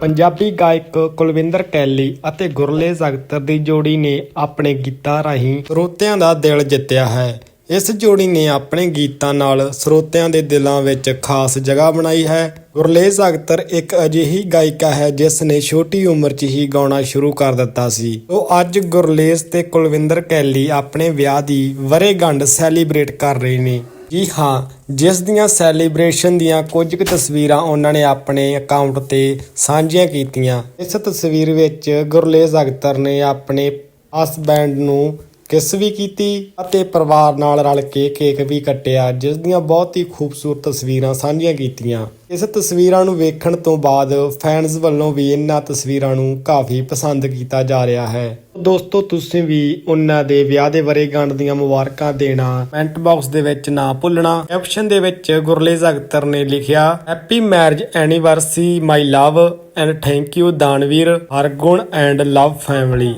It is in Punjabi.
ਪੰਜਾਬੀ ਗਾਇਕ ਕੁਲਵਿੰਦਰ ਕੈਲੀ ਅਤੇ ਗੁਰਲੇਜ਼ ਅਖਤਰ ਦੀ ਜੋੜੀ ਨੇ ਆਪਣੇ ਗੀਤਾਂ ਰਾਹੀਂ ਸਰੋਤਿਆਂ ਦਾ ਦਿਲ ਜਿੱਤਿਆ ਹੈ। ਇਸ ਜੋੜੀ ਨੇ ਆਪਣੇ ਗੀਤਾਂ ਨਾਲ ਸਰੋਤਿਆਂ ਦੇ ਦਿਲਾਂ ਵਿੱਚ ਖਾਸ ਜਗ੍ਹਾ ਬਣਾਈ ਹੈ। ਗੁਰਲੇਜ਼ ਅਖਤਰ ਇੱਕ ਅਜਿਹੀ ਗਾਇਕਾ ਹੈ ਜਿਸ ਨੇ ਛੋਟੀ ਉਮਰ 'ਚ ਹੀ ਗਾਉਣਾ ਸ਼ੁਰੂ ਕਰ ਦਿੱਤਾ ਸੀ। ਉਹ ਅੱਜ ਗੁਰਲੇਜ਼ ਤੇ ਕੁਲਵਿੰਦਰ ਕੈਲੀ ਆਪਣੇ ਵਿਆਹ ਦੀ ਵਰੇਗੰਢ ਸੈਲੀਬ੍ਰੇਟ ਕਰ ਰਹੇ ਨੇ। ਜੀ ਹਾਂ, ਜਿਸ ਦੀਆਂ ਸੈਲੀਬ੍ਰੇਸ਼ਨ ਦੀਆਂ ਕੁਝ ਕੁ ਤਸਵੀਰਾਂ ਉਹਨਾਂ ਨੇ ਆਪਣੇ ਅਕਾਊਂਟ ਤੇ ਸਾਂਝੀਆਂ ਕੀਤੀਆਂ। ਇਸ ਤਸਵੀਰ ਵਿੱਚ ਗੁਰਲੇਜ਼ ਅਖਤਰ ਨੇ ਆਪਣੇ ਹਸਬੈਂਡ ਨੂੰ ਕਿਸ ਵੀ ਕੀਤੀ ਅਤੇ ਪਰਿਵਾਰ ਨਾਲ ਰਲ ਕੇ ਕੇਕ ਵੀ ਕੱਟਿਆ, ਜਿਸ ਦੀਆਂ ਬਹੁਤ ਹੀ ਖੂਬਸੂਰਤ ਤਸਵੀਰਾਂ ਸਾਂਝੀਆਂ ਕੀਤੀਆਂ। ਇਸ ਤਸਵੀਰਾਂ ਨੂੰ ਵੇਖਣ ਤੋਂ ਬਾਅਦ ਫੈਨਸ ਵੱਲੋਂ ਵੀ ਇਹਨਾਂ ਤਸਵੀਰਾਂ ਨੂੰ ਕਾਫੀ ਪਸੰਦ ਕੀਤਾ ਜਾ ਰਿਹਾ ਹੈ। ਦੋਸਤੋ, ਤੁਸੀਂ ਵੀ ਉਹਨਾਂ ਦੇ ਵਿਆਹ ਦੇ ਵਰੇਗੰਢ ਦੀਆਂ ਮੁਬਾਰਕਾਂ ਦੇਣਾ ਕਮੈਂਟ ਬਾਕਸ ਦੇ ਵਿੱਚ ਨਾ ਭੁੱਲਣਾ ਕੈਪਸ਼ਨ ਦੇ ਵਿੱਚ ਗੁਰਲੇਜ਼ ਅਖਤਰ ਨੇ ਲਿਖਿਆ happy marriage anniversary my love and thank you Danveer Hargun and love family